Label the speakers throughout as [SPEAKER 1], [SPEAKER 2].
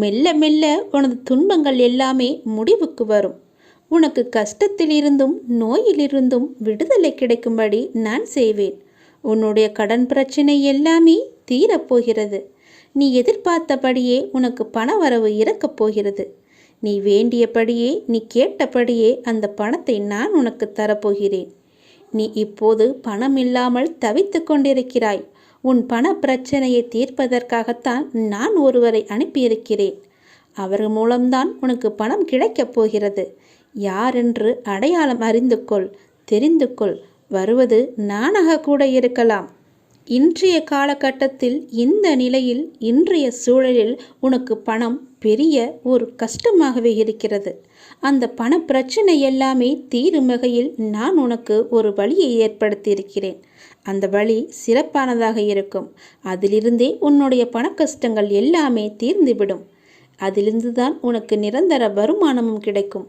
[SPEAKER 1] மெல்ல மெல்ல உனது துன்பங்கள் எல்லாமே முடிவுக்கு வரும். உனக்கு கஷ்டத்திலிருந்தும் நோயிலிருந்தும் விடுதலை கிடைக்கும்படி நான் செய்வேன். உன்னுடைய கடன் பிரச்சனை எல்லாமே தீரப்போகிறது. நீ எதிர்பார்த்தபடியே உனக்கு பணவரவு இறக்கப் போகிறது. நீ வேண்டியபடியே நீ கேட்டபடியே அந்த பணத்தை நான் உனக்கு தரப்போகிறேன். நீ இப்போது பணம் இல்லாமல் தவித்து கொண்டிருக்கிறாய். உன் பண பிரச்சனையை தீர்ப்பதற்காகத்தான் நான் ஒருவரை அனுப்பியிருக்கிறேன். அவர் மூலம்தான் உனக்கு பணம் கிடைக்கப் போகிறது. யாரென்று அடையாளம் அறிந்து கொள் தெரிந்து கொள் வருவது நானாக கூட இருக்கலாம். இன்றைய காலகட்டத்தில் இந்த நிலையில் இன்றைய சூழலில் உனக்கு பணம் பெரிய ஒரு கஷ்டமாகவே இருக்கிறது. அந்த பண பிரச்சனை எல்லாமே தீரும் வகையில் நான் உனக்கு ஒரு வழியை ஏற்படுத்தியிருக்கிறேன். அந்த வழி சிறப்பானதாக இருக்கும். அதிலிருந்தே உன்னுடைய பண கஷ்டங்கள் எல்லாமே தீர்ந்துவிடும். அதிலிருந்து தான் உனக்கு நிரந்தர வருமானமும் கிடைக்கும்.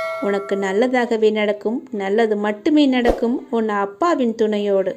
[SPEAKER 1] உனக்கு நல்லதாகவே நடக்கும் நல்லது மட்டுமே நடக்கும் உன் அப்பாவின் துணையோடு.